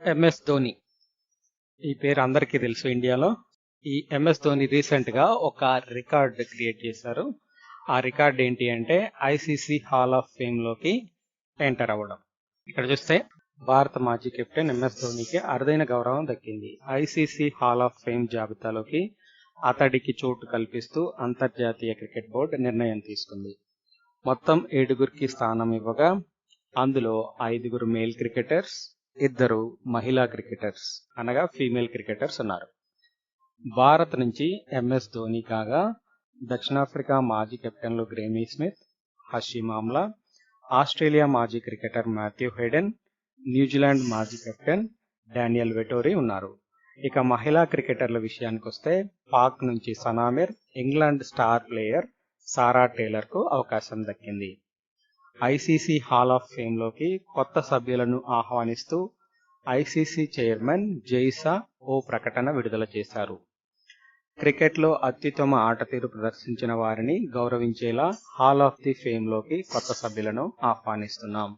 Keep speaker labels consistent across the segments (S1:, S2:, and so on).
S1: MS Dhoni ఈ పేరు అందరికీ తెలుసు ఇండియాలో. ఈ ఎంఎస్ ధోని రీసెంట్గా ఒక రికార్డ్ క్రియేట్ చేశారు. ఆ రికార్డ్ ఏంటి అంటే ఐసీసీ హాల్ ఆఫ్ ఫేమ్లోకి ఎంటర్ అవ్వడం. ఇక్కడ చూస్తే భారత మాజీ కెప్టెన్ ఎంఎస్ ధోనికి అరుదైన గౌరవం దక్కింది. ఐసీసీ హాల్ ఆఫ్ ఫేమ్ జాబితాలోకి అతడికి చోటు కల్పిస్తూ అంతర్జాతీయ క్రికెట్ బోర్డు నిర్ణయం తీసుకుంది. మొత్తం ఏడుగురికి స్థానం ఇవ్వగా అందులో ఐదుగురు మేల్ క్రికెటర్స్ ఇద్దరు మహిళా క్రికెటర్స్ అనగా ఫీమేల్ క్రికెటర్స్ ఉన్నారు. భారత్ నుంచి ఎంఎస్ ధోని కాగా దక్షిణాఫ్రికా మాజీ కెప్టెన్లు Graeme Smith Hashim Amla Australia మాజీ cricketer Matthew Hayden New Zealand మాజీ కెప్టెన్ డానియల్ వెటోరీ ఉన్నారు. ఇక మహిళా క్రికెటర్ల విషయానికి వస్తే పాక్ నుంచి Sana Mir England star player Sarah టేలర్కు అవకాశం దక్కింది. ఐసీసీ హాల్ ఆఫ్ ఫేమ్లోకి కొత్త సభ్యులను ఆహ్వానిస్తూ ఐసీసీ చైర్మన్ జైసా ఓ ప్రకటన విడుదల చేశారు. క్రికెట్లో అత్యుత్తమ ఆట తీరు ప్రదర్శించిన వారిని గౌరవించేలా హాల్ ఆఫ్ ది ఫేమ్లోకి కొత్త సభ్యులను ఆహ్వానిస్తున్నాం.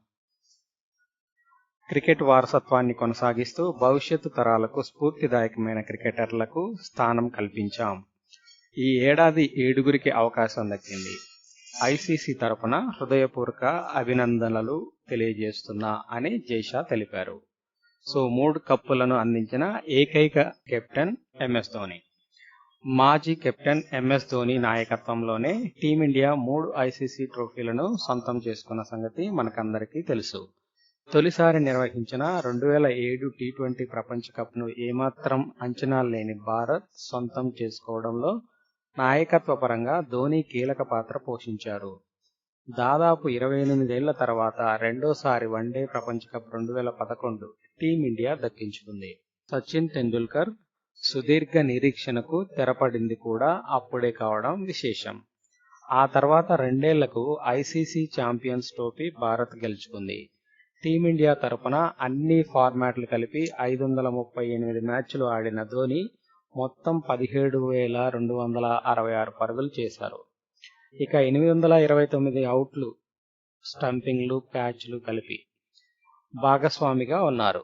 S1: క్రికెట్ వారసత్వాన్ని కొనసాగిస్తూ భవిష్యత్తు తరాలకు స్ఫూర్తిదాయకమైన క్రికెటర్లకు స్థానం కల్పించాం. ఈ ఏడాది ఏడుగురికి అవకాశం దక్కింది. ఐసీసీ తరపున హృదయపూర్వక అభినందనలు తెలియజేస్తున్నా అని జైషా తెలిపారు. సో మూడు కప్పులను అందించిన ఏకైక కెప్టెన్ ఎంఎస్ ధోని. మాజీ కెప్టెన్ ఎంఎస్ ధోని నాయకత్వంలోనే టీమిండియా మూడు ఐసీసీ ట్రోఫీలను సొంతం చేసుకున్న సంగతి మనకందరికీ తెలుసు. తొలిసారి నిర్వహించిన రెండు వేల ఏడు టీ ట్వంటీ ప్రపంచ కప్ను ఏమాత్రం అంచనా లేని భారత్ సొంతం చేసుకోవడంలో నాయకత్వ పరంగా ధోని కీలక పాత్ర పోషించారు. దాదాపు ఇరవై ఎనిమిదేళ్ళ తర్వాత రెండోసారి వన్డే ప్రపంచ కప్ రెండు వేల పదకొండు టీమిండియా దక్కించుకుంది. సచిన్ టెండూల్కర్ సుదీర్ఘ నిరీక్షణకు తెరపడింది కూడా అప్పుడే కావడం విశేషం. ఆ తర్వాత రెండేళ్ళకు ఐసీసీ ఛాంపియన్స్ ట్రోఫీ భారత్ గెలుచుకుంది. టీమిండియా తరపున అన్ని ఫార్మాట్లు కలిపి ఐదు వందల ముప్పై ఎనిమిది మ్యాచ్లు ఆడిన ధోని మొత్తం పదిహేడు వేల రెండు వందల అరవై ఆరు పరుగులు చేశారు. ఇక ఎనిమిది వందల ఇరవై తొమ్మిది అవుట్లు స్టంపింగ్లు క్యాచ్లు కలిపి భాగస్వామిగా ఉన్నారు.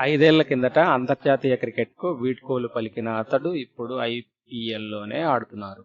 S1: ఐదేళ్ళ కిందట అంతర్జాతీయ క్రికెట్కు వీడ్కోలు పలికిన అతడు ఇప్పుడు ఐపీఎల్లోనే ఆడుతున్నారు.